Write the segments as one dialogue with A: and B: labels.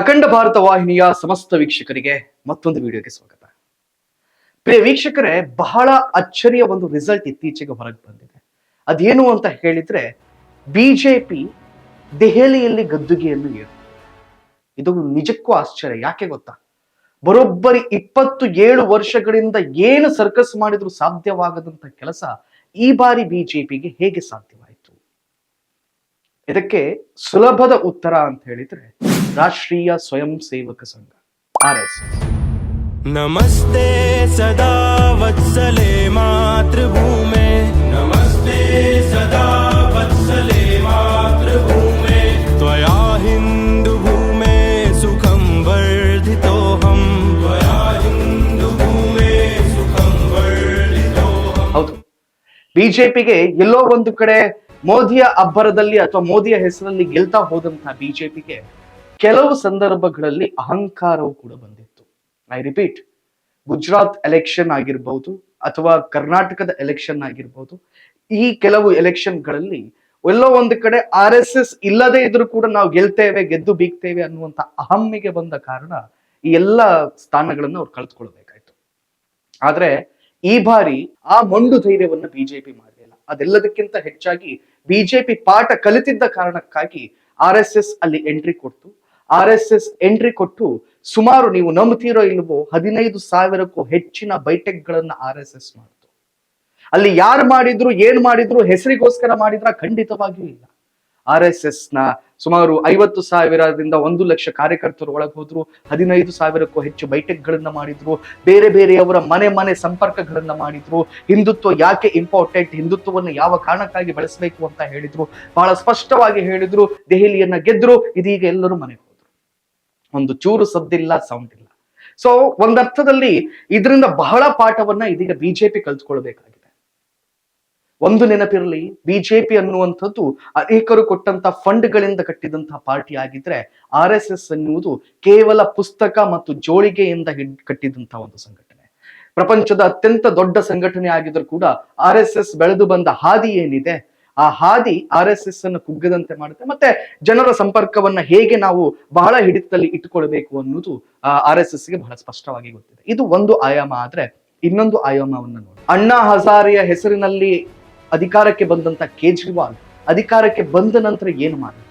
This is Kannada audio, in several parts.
A: ಅಖಂಡ ಭಾರತ ವಾಹಿನಿಯ ಸಮಸ್ತ ವೀಕ್ಷಕರಿಗೆ ಮತ್ತೊಂದು ವಿಡಿಯೋಗೆ ಸ್ವಾಗತ. ಪ್ರಿಯ ವೀಕ್ಷಕರೇ, ಬಹಳ ಅಚ್ಚರಿಯ ಒಂದು ರಿಸಲ್ಟ್ ಇತ್ತೀಚೆಗೆ ಹೊರಗೆ ಬಂದಿದೆ. ಅದೇನು ಅಂತ ಹೇಳಿದ್ರೆ, ಬಿಜೆಪಿ ದೆಹಲಿಯಲ್ಲಿ ಗದ್ದುಗೆಯನ್ನು ಏರು ಇದು ನಿಜಕ್ಕೂ ಆಶ್ಚರ್ಯ. ಯಾಕೆ ಗೊತ್ತಾ? ಬರೋಬ್ಬರಿ ಇಪ್ಪತ್ತು ಏಳು ವರ್ಷಗಳಿಂದ ಏನು ಸರ್ಕಸ್ ಮಾಡಿದ್ರು ಸಾಧ್ಯವಾಗದಂತ ಕೆಲಸ ಈ ಬಾರಿ ಬಿಜೆಪಿಗೆ ಹೇಗೆ ಸಾಧ್ಯವಾಯಿತು? ಇದಕ್ಕೆ ಸುಲಭದ ಉತ್ತರ ಅಂತ ಹೇಳಿದ್ರೆ ರಾಷ್ಟ್ರೀಯ ಸ್ವಯಂ ಸೇವಕ ಸಂಘ ಆರ್ ಎಸ್
B: ನಮಸ್ತೆ ಸದಾ ವತ್ಸಲೆ ಮಾತೃಭೂಮೆ. ನಮಸ್ತೆ ಸದಾ ವತ್ಸಲೆ ಮಾತೃಭೂಮಿ. ತ್ವಯಾ ಹಿಂದೂ ಭೂಮಿ ಸುಖಂ ವರ್ಧಿತೋಹಂ. ತ್ವಯಾ ಹಿಂದೂ ಭೂಮಿ ಸುಖಂ ವರ್ಧಿತೋಹಂ.
A: ಹೌದು. ಬಿಜೆಪಿಗೆ ಎಲ್ಲೋ ಒಂದು ಕಡೆ ಮೋದಿಯ ಅಬ್ಬರದಲ್ಲಿ ಅಥವಾ ಮೋದಿಯ ಹೆಸರಲ್ಲಿ ಗೆಲ್ತಾ ಹೋದಂತಹ ಬಿಜೆಪಿಗೆ ಕೆಲವು ಸಂದರ್ಭಗಳಲ್ಲಿ ಅಹಂಕಾರವು ಕೂಡ ಬಂದಿತ್ತು. ಐ ರಿಪೀಟ್ ಗುಜರಾತ್ ಎಲೆಕ್ಷನ್ ಆಗಿರ್ಬಹುದು ಅಥವಾ ಕರ್ನಾಟಕದ ಎಲೆಕ್ಷನ್ ಆಗಿರ್ಬಹುದು ಈ ಕೆಲವು ಎಲೆಕ್ಷನ್ಗಳಲ್ಲಿ ಎಲ್ಲೋ ಒಂದು ಕಡೆ ಆರ್ ಎಸ್ ಎಸ್ ಇಲ್ಲದೆ ಇದ್ರೂ ಕೂಡ ನಾವು ಗೆಲ್ತೇವೆ, ಗೆದ್ದು ಬೀಗ್ತೇವೆ ಅನ್ನುವಂತ ಅಹಮ್ಮಿಗೆ ಬಂದ ಕಾರಣ ಈ ಎಲ್ಲ ಸ್ಥಾನಗಳನ್ನು ಅವ್ರು ಕಳೆದುಕೊಳ್ಬೇಕಾಯ್ತು ಆದ್ರೆ ಈ ಬಾರಿ ಆ ಮಂಡು ಧೈರ್ಯವನ್ನು ಬಿಜೆಪಿ ಮಾಡಲಿಲ್ಲ. ಅದೆಲ್ಲದಕ್ಕಿಂತ ಹೆಚ್ಚಾಗಿ ಬಿಜೆಪಿ ಪಾಠ ಕಲಿತಿದ್ದ ಕಾರಣಕ್ಕಾಗಿ ಆರ್ ಎಸ್ ಎಸ್ ಅಲ್ಲಿ ಎಂಟ್ರಿ ಕೊಡ್ತು. ಆರ್ ಎಸ್ ಎಸ್ ಎಂಟ್ರಿ ಕೊಟ್ಟು ಸುಮಾರು ನೀವು ನಂಬ್ತೀರೋ ಇಲ್ವೋ ಹದಿನೈದು ಸಾವಿರಕ್ಕೂ ಹೆಚ್ಚಿನ ಬೈಟೆಕ್ ಗಳನ್ನ ಆರ್ ಎಸ್ ಎಸ್ ಮಾಡ್ತು. ಅಲ್ಲಿ ಯಾರು ಮಾಡಿದ್ರು, ಏನ್ ಮಾಡಿದ್ರು, ಹೆಸರಿಗೋಸ್ಕರ ಮಾಡಿದ್ರ? ಖಂಡಿತವಾಗಿಯೂ ಇಲ್ಲ. ಆರ್ ಎಸ್ ಎಸ್ನ ಸುಮಾರು ಐವತ್ತು ಸಾವಿರದಿಂದ ಒಂದು ಲಕ್ಷ ಕಾರ್ಯಕರ್ತರು ಒಳಗೆ ಹೋದ್ರು, ಹದಿನೈದು ಸಾವಿರಕ್ಕೂ ಹೆಚ್ಚು ಬೈಟೆಕ್ ಗಳನ್ನ ಮಾಡಿದ್ರು, ಬೇರೆ ಬೇರೆಯವರ ಮನೆ ಮನೆ ಸಂಪರ್ಕಗಳನ್ನ ಮಾಡಿದ್ರು, ಹಿಂದುತ್ವ ಯಾಕೆ ಇಂಪಾರ್ಟೆಂಟ್ ಹಿಂದುತ್ವವನ್ನು ಯಾವ ಕಾರಣಕ್ಕಾಗಿ ಬಳಸಬೇಕು ಅಂತ ಹೇಳಿದ್ರು, ಬಹಳ ಸ್ಪಷ್ಟವಾಗಿ ಹೇಳಿದ್ರು, ದೆಹಲಿಯನ್ನ ಗೆದ್ರು, ಇದೀಗ ಎಲ್ಲರೂ ಹೋದ್ರು. ಒಂದು ಚೂರು ಸದ್ದಿಲ್ಲ ಸೌಂಡ್ ಇಲ್ಲ. ಸೊ ಒಂದರ್ಥದಲ್ಲಿ ಇದರಿಂದ ಬಹಳ ಪಾಠವನ್ನ ಇದೀಗ ಬಿಜೆಪಿ ಕಲ್ತ್ಕೊಳ್ಬೇಕಾಗಿದೆ. ಒಂದು ನೆನಪಿರಲಿ ಬಿಜೆಪಿ ಅನ್ನುವಂಥದ್ದು ಅನೇಕರು ಕೊಟ್ಟಂತ ಫಂಡ್ಗಳಿಂದ ಕಟ್ಟಿದಂತಹ ಪಾರ್ಟಿ ಆಗಿದ್ರೆ ಆರ್ ಎಸ್ ಎಸ್ ಎನ್ನುವುದು ಕೇವಲ ಪುಸ್ತಕ ಮತ್ತು ಜೋಳಿಗೆಯಿಂದ ಹಿಡ್- ಕಟ್ಟಿದಂತಹ ಒಂದು ಸಂಘಟನೆ. ಪ್ರಪಂಚದ ಅತ್ಯಂತ ದೊಡ್ಡ ಸಂಘಟನೆ ಆಗಿದ್ರು ಕೂಡ ಆರ್ ಎಸ್ ಎಸ್ ಬೆಳೆದು ಬಂದ ಹಾದಿ ಏನಿದೆ? ಆ ಹಾದಿ ಆರ್ ಎಸ್ ಎಸ್ ಅನ್ನು ಕುಗ್ಗದಂತೆ ಮಾಡುತ್ತೆ. ಮತ್ತೆ ಜನರ ಸಂಪರ್ಕವನ್ನ ಹೇಗೆ ನಾವು ಬಹಳ ಹಿಡಿತದಲ್ಲಿ ಇಟ್ಟುಕೊಳ್ಬೇಕು ಅನ್ನೋದು ಆರ್ ಎಸ್ ಎಸ್ಗೆ ಬಹಳ ಸ್ಪಷ್ಟವಾಗಿ ಗೊತ್ತಿದೆ. ಇದು ಒಂದು ಆಯಾಮ ಆದ್ರೆ ಇನ್ನೊಂದು ಆಯಾಮವನ್ನ ನೋಡಿ. ಅಣ್ಣಾ ಹಜಾರಿಯ ಹೆಸರಿನಲ್ಲಿ ಅಧಿಕಾರಕ್ಕೆ ಬಂದಂತ ಕೇಜ್ರಿವಾಲ್ ಅಧಿಕಾರಕ್ಕೆ ಬಂದ ನಂತರ ಏನು ಮಾಡಿದ್ರು?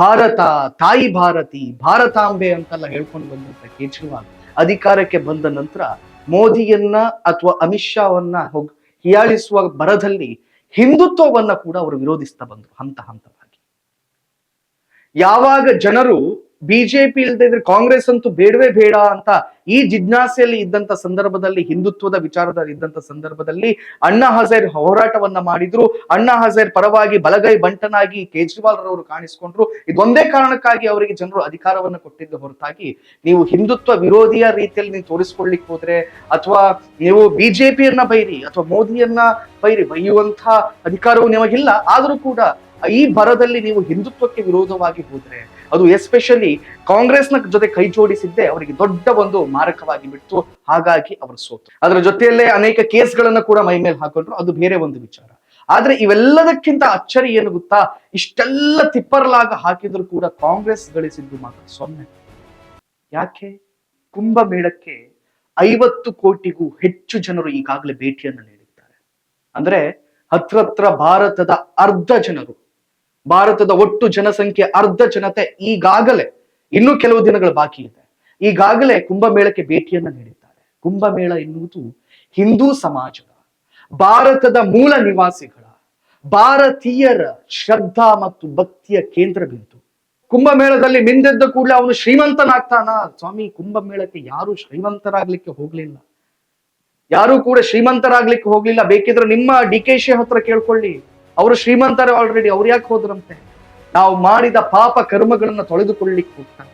A: ಭಾರತ, ತಾಯಿ ಭಾರತಿ, ಭಾರತಾಂಬೆ ಅಂತೆಲ್ಲ ಹೇಳ್ಕೊಂಡು ಬಂದಂತ ಕೇಜ್ರಿವಾಲ್ ಅಧಿಕಾರಕ್ಕೆ ಬಂದ ನಂತರ ಮೋದಿಯನ್ನ ಅಥವಾ ಅಮಿತ್ ಶಾವನ್ನ ಹೋಗ್ ಹಿಯಾಳಿಸುವ ಬರದಲ್ಲಿ ಹಿಂದುತ್ವವನ್ನ ಕೂಡ ಅವರು ವಿರೋಧಿಸ್ತಾ ಬಂದರು ಹಂತ ಹಂತವಾಗಿ. ಯಾವಾಗ ಜನರು ಬಿಜೆಪಿ ಇದ್ರೆ ಕಾಂಗ್ರೆಸ್ ಅಂತೂ ಬೇಡವೇ ಬೇಡ ಅಂತ ಈ ಜಿಜ್ಞಾಸೆಯಲ್ಲಿ ಇದ್ದಂತ ಸಂದರ್ಭದಲ್ಲಿ, ಹಿಂದುತ್ವದ ವಿಚಾರದಲ್ಲಿ ಇದ್ದಂತ ಸಂದರ್ಭದಲ್ಲಿ ಅಣ್ಣಾ ಹಜೇರ್ ಹೋರಾಟವನ್ನ ಮಾಡಿದ್ರು. ಅಣ್ಣಾ ಹಜೇರ್ ಪರವಾಗಿ ಬಲಗೈ ಬಂಟನಾಗಿ ಕೇಜ್ರಿವಾಲ್ ರವರು ಕಾಣಿಸ್ಕೊಂಡ್ರು. ಇದೊಂದೇ ಕಾರಣಕ್ಕಾಗಿ ಅವರಿಗೆ ಜನರು ಅಧಿಕಾರವನ್ನ ಕೊಟ್ಟಿದ್ದು ಹೊರತಾಗಿ, ನೀವು ಹಿಂದುತ್ವ ವಿರೋಧಿಯ ರೀತಿಯಲ್ಲಿ ನೀವು ತೋರಿಸ್ಕೊಳ್ಲಿಕ್ಕೆ ಹೋದ್ರೆ, ಅಥವಾ ನೀವು ಬಿಜೆಪಿಯನ್ನ ಬೈರಿ, ಅಥವಾ ಮೋದಿಯನ್ನ ಬೈರಿ ಬೈಯುವಂತ ಅಧಿಕಾರವು ನಿಮಗಿಲ್ಲ. ಆದರೂ ಕೂಡ ಈ ಬರದಲ್ಲಿ ನೀವು ಹಿಂದುತ್ವಕ್ಕೆ ವಿರೋಧವಾಗಿ ಹೋದ್ರೆ ಅದು ಎಸ್ಪೆಷಲಿ ಕಾಂಗ್ರೆಸ್ನ ಜೊತೆ ಕೈ ಜೋಡಿಸಿದ್ದೆ ಅವರಿಗೆ ದೊಡ್ಡ ಒಂದು ಮಾರಕವಾಗಿ ಬಿಡ್ತು. ಹಾಗಾಗಿ ಅವರು ಸೋತು. ಅದರ ಜೊತೆಯಲ್ಲೇ ಅನೇಕ ಕೇಸ್ಗಳನ್ನ ಕೂಡ ಮೈ ಮೇಲೆ ಹಾಕೊಂಡ್ರು. ಅದು ಬೇರೆ ಒಂದು ವಿಚಾರ. ಆದ್ರೆ ಇವೆಲ್ಲದಕ್ಕಿಂತ ಅಚ್ಚರಿ ಏನು ಗೊತ್ತಾ? ಇಷ್ಟೆಲ್ಲ ತಿಪ್ಪರ್ಲಾಗ ಹಾಕಿದ್ರು ಕೂಡ ಕಾಂಗ್ರೆಸ್ ಗಳಿಸಿದ್ದು ಮಾತ್ರ ಸೊನ್ನೆ. ಯಾಕೆ? ಕುಂಭಮೇಳಕ್ಕೆ ಐವತ್ತು ಕೋಟಿಗೂ ಹೆಚ್ಚು ಜನರು ಈಗಾಗಲೇ ಭೇಟಿಯನ್ನು ನೀಡಿದ್ದಾರೆ. ಅಂದ್ರೆ ಹತ್ರ ಹತ್ರ ಭಾರತದ ಅರ್ಧ ಜನರು ಭಾರತದ ಒಟ್ಟು ಜನಸಂಖ್ಯೆ ಅರ್ಧ ಜನತೆ ಈಗಾಗಲೇ ಇನ್ನೂ ಕೆಲವು ದಿನಗಳು ಬಾಕಿ ಇದೆ. ಈಗಾಗಲೇ ಕುಂಭಮೇಳಕ್ಕೆ ಭೇಟಿಯನ್ನ ನೀಡಿದ್ದಾರೆ. ಕುಂಭಮೇಳ ಎನ್ನುವುದು ಹಿಂದೂ ಸಮಾಜದ, ಭಾರತದ ಮೂಲ ನಿವಾಸಿಗಳ, ಭಾರತೀಯರ ಶ್ರದ್ಧಾ ಮತ್ತು ಭಕ್ತಿಯ ಕೇಂದ್ರ ಬಿಂದು ಕುಂಭಮೇಳದಲ್ಲಿ ಮಿಂದೆದ್ದ ಕೂಡಲೇ ಅವನು ಶ್ರೀಮಂತನಾಗ್ತಾನ? ಸ್ವಾಮಿ, ಕುಂಭಮೇಳಕ್ಕೆ ಯಾರು ಶ್ರೀಮಂತರಾಗ್ಲಿಕ್ಕೆ ಹೋಗ್ಲಿಲ್ಲ. ಯಾರು ಕೂಡ ಶ್ರೀಮಂತರಾಗ್ಲಿಕ್ಕೆ ಹೋಗ್ಲಿಲ್ಲ. ಬೇಕಿದ್ರೆ ನಿಮ್ಮ ಡಿ ಕೆ ಶಿ ಹತ್ರ ಕೇಳ್ಕೊಳ್ಳಿ. ಅವರು ಶ್ರೀಮಂತರು ಆಲ್ರೆಡಿ ಅವ್ರು ಯಾಕೆ ಹೋದ್ರಂತೆ? ನಾವು ಮಾಡಿದ ಪಾಪ ಕರ್ಮಗಳನ್ನ ತೊಳೆದುಕೊಳ್ಳಿಕ್ಕೆ ಹೋಗ್ತಾರೆ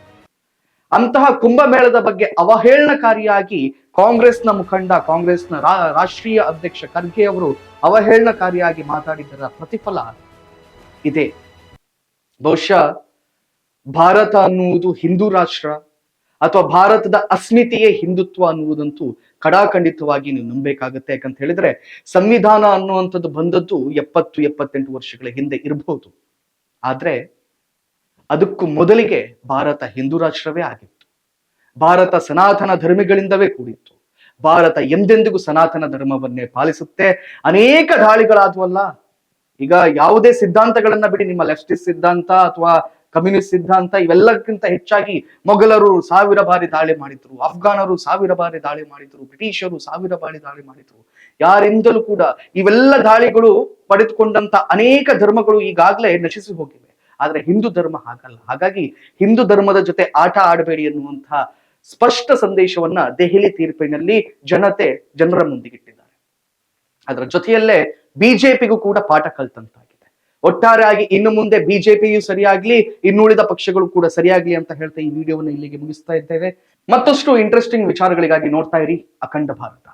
A: ಅಂತಹ ಕುಂಭಮೇಳದ ಬಗ್ಗೆ ಅವಹೇಳನಕಾರಿಯಾಗಿ ಕಾಂಗ್ರೆಸ್ನ ಮುಖಂಡ, ಕಾಂಗ್ರೆಸ್ನ ರಾಷ್ಟ್ರೀಯ ಅಧ್ಯಕ್ಷ ಖರ್ಗೆ ಅವರು ಅವಹೇಳನಕಾರಿಯಾಗಿ ಮಾತಾಡಿದ್ದರ ಪ್ರತಿಫಲ ಇದೆ. ಬಹುಶಃ ಭಾರತ ಅನ್ನುವುದು ಹಿಂದೂ ರಾಷ್ಟ್ರ ಅಥವಾ ಭಾರತದ ಅಸ್ಮಿತೆಯೇ ಹಿಂದುತ್ವ ಅನ್ನುವುದಂತೂ ಕಡಾಖಂಡಿತವಾಗಿ ನೀವು ನಂಬಬೇಕಾಗುತ್ತೆ. ಯಾಕಂತ ಹೇಳಿದ್ರೆ ಸಂವಿಧಾನ ಅನ್ನುವಂಥದ್ದು ಬಂದದ್ದು ಎಪ್ಪತ್ತು, ಎಪ್ಪತ್ತೆಂಟು ವರ್ಷಗಳ ಹಿಂದೆ ಇರಬಹುದು. ಆದ್ರೆ ಅದಕ್ಕೂ ಮೊದಲಿಗೆ ಭಾರತ ಹಿಂದೂ ರಾಷ್ಟ್ರವೇ ಆಗಿತ್ತು. ಭಾರತ ಸನಾತನ ಧರ್ಮಿಗಳಿಂದವೇ ಕೂಡಿತ್ತು. ಭಾರತ ಎಂದೆಂದಿಗೂ ಸನಾತನ ಧರ್ಮವನ್ನೇ ಪಾಲಿಸುತ್ತೆ. ಅನೇಕ ದಾಳಿಗಳಾದವಲ್ಲ. ಈಗ ಯಾವುದೇ ಸಿದ್ಧಾಂತಗಳನ್ನ ಬಿಡಿ, ನಿಮ್ಮ ಲೆಫ್ಟಿಸ್ಟ್ ಸಿದ್ಧಾಂತ ಅಥವಾ ಕಮ್ಯುನಿಸ್ಟ್ ಸಿದ್ಧಾಂತ ಇವೆಲ್ಲಕ್ಕಿಂತ ಹೆಚ್ಚಾಗಿ ಮೊಘಲರು ಸಾವಿರ ಬಾರಿ ದಾಳಿ ಮಾಡಿದ್ರು ಅಫ್ಘಾನರು ಸಾವಿರ ಬಾರಿ ದಾಳಿ ಮಾಡಿದ್ರು, ಬ್ರಿಟಿಷರು ಸಾವಿರ ಬಾರಿ ದಾಳಿ ಮಾಡಿದ್ರು. ಯಾರಿಂದಲೂ ಕೂಡ ಇವೆಲ್ಲ ದಾಳಿಗಳು ಪಡೆದುಕೊಂಡಂತ ಅನೇಕ ಧರ್ಮಗಳು ಈಗಾಗಲೇ ನಶಿಸಿ ಹೋಗಿವೆ. ಆದ್ರೆ ಹಿಂದೂ ಧರ್ಮ ಹಾಗಲ್ಲ. ಹಾಗಾಗಿ ಹಿಂದೂ ಧರ್ಮದ ಜೊತೆ ಆಟ ಆಡಬೇಡಿ ಎನ್ನುವಂತಹ ಸ್ಪಷ್ಟ ಸಂದೇಶವನ್ನ ದೆಹಲಿ ತೀರ್ಪಿನಲ್ಲಿ ಜನತೆ, ಜನರ ಮುಂದಿಗಿಟ್ಟಿದ್ದಾರೆ. ಅದರ ಜೊತೆಯಲ್ಲೇ ಬಿಜೆಪಿಗೂ ಕೂಡ ಪಾಠ ಕಲ್ತಂತಾಗಿದೆ. ಒಟ್ಟಾರೆಯಾಗಿ ಇನ್ನು ಮುಂದೆ ಬಿಜೆಪಿಯು ಸರಿಯಾಗ್ಲಿ, ಇನ್ನುಳಿದ ಪಕ್ಷಗಳು ಕೂಡ ಸರಿಯಾಗ್ಲಿ ಅಂತ ಹೇಳ್ತಾ ಈ ವಿಡಿಯೋವನ್ನು ಇಲ್ಲಿಗೆ ಮುಗಿಸ್ತಾ ಇದ್ದೇವೆ ಮತ್ತಷ್ಟು ಇಂಟ್ರೆಸ್ಟಿಂಗ್ ವಿಚಾರಗಳಿಗಾಗಿ ನೋಡ್ತಾ ಇರಿ ಅಖಂಡ ಭಾರತ.